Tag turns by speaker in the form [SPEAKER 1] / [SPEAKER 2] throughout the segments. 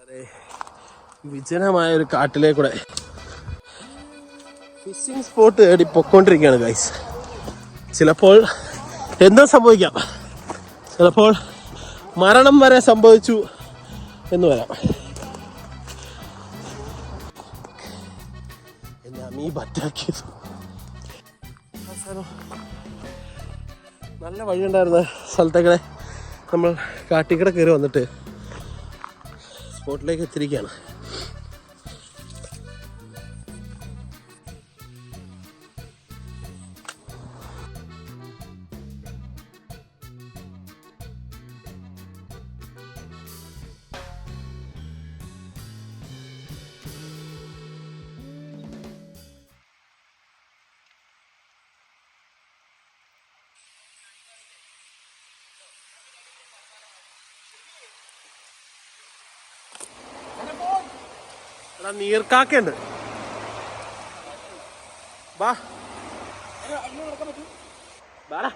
[SPEAKER 1] വളരെ വിജനമായ ഒരു കാട്ടിലേ കൂടെ ഫിഷിംഗ് സ്പോട്ട് തേടി പൊക്കോണ്ടിരിക്കുകയാണ് ഗൈസ് ചിലപ്പോൾ എന്തോ സംഭവിക്കാം? ചിലപ്പോൾ മരണം വരെ സംഭവിച്ചു എന്ന് വരാം. എന്നെ അമീബ ബറ്റാക്കിയത് നല്ല വഴിയുണ്ടായിരുന്ന സ്ഥലത്തേക്കൂടെ നമ്മൾ കാട്ടിക്കട കയറി വന്നിട്ട് സ്പോട്ടിലേക്ക് എത്തിയിരിക്കുകയാണ്. എടാ നീർക്കാക്കയുണ്ട്. വാ വാടാ.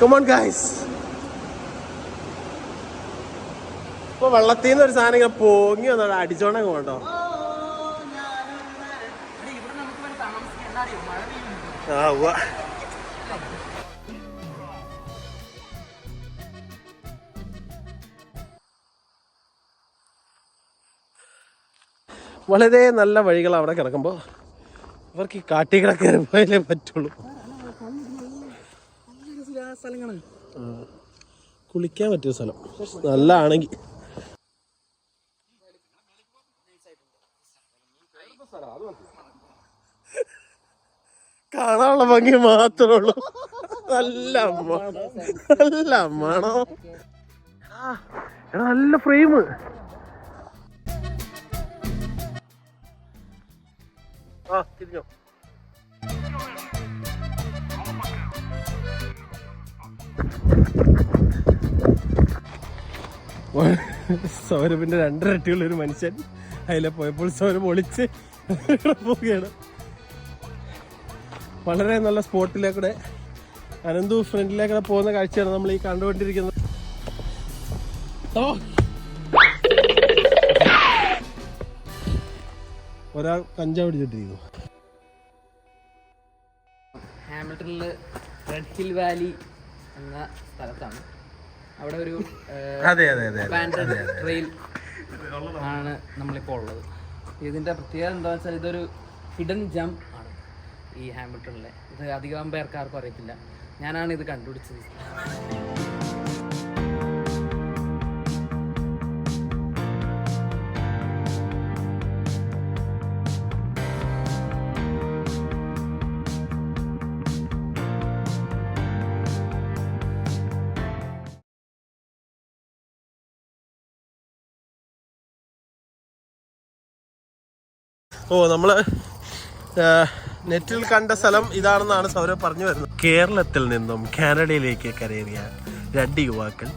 [SPEAKER 1] Come on, guys. ഇപ്പൊ വെള്ളത്തിൽ നിന്ന് ഒരു സാധനം ഇങ്ങനെ പൊങ്ങി വന്നോ അടിച്ചോണ്ടങ്ങ് പോണ്ടോ ആ ഉവ്വ. വളരെ നല്ല വഴികൾ അവിടെ കിടക്കുമ്പോൾ അവർക്ക് ഈ കാട്ടികളൊക്കെ കയറി പോയാലേ പറ്റുള്ളൂ. ആ. കുളിക്കാൻ പറ്റിയ സ്ഥലം. നല്ല ആണെങ്കിൽ കാണാനുള്ള ഭംഗി മാത്രമേ ഉള്ളൂ നല്ല അമ്മ. നല്ല അമ്മാണോ നല്ല ഫ്രെയിം. ആ തിരിഞ്ഞോ? സൗരഭിന്റെ രണ്ടരട്ടിയുള്ള ഒരു മനുഷ്യൻ അതിലെ പോയപ്പോൾ സൗരഭ് ഒളിച്ച് പോവുകയാണ് വളരെ നല്ല സ്പോട്ടിലേക്കൂടെ അനന്തു ഫ്രണ്ടിലേക്കൂടെ പോകുന്ന കാഴ്ചയാണ് നമ്മൾ ഈ കണ്ടുകൊണ്ടിരിക്കുന്നത്! ഒരാൾ കഞ്ചാവ് പിടിച്ചിട്ടിരിക്കുന്നു
[SPEAKER 2] ഹാമിൽട്ടണിൽ റെഡ് ഹിൽ വാലി എന്ന സ്ഥലത്താണ്. അവിടെ ഒരു
[SPEAKER 1] അതെ അതെ അതെ
[SPEAKER 2] ട്രെയിൽ ആണ് നമ്മളിപ്പോൾ ഉള്ളത്. ഇതിന്റെ പ്രത്യേകത എന്താണെന്ന് വെച്ചാൽ ഇതൊരു ഹിഡൻ ജം ആണ് ഈ ഹാമിൽട്ടണിലെ. ഇത് അധികം പേർക്ക് ആർക്കും അറിയത്തില്ല. ഞാനാണ് ഇത് കണ്ടുപിടിച്ചത്.
[SPEAKER 1] ഓ നമ്മൾ നെറ്റിൽ കണ്ട സ്ഥലം ഇതാണെന്നാണ് സൗരവ് പറഞ്ഞു വരുന്നത്. കേരളത്തിൽ നിന്നും കാനഡയിലേക്ക് കരയേറിയ രണ്ട് യുവാക്കൾ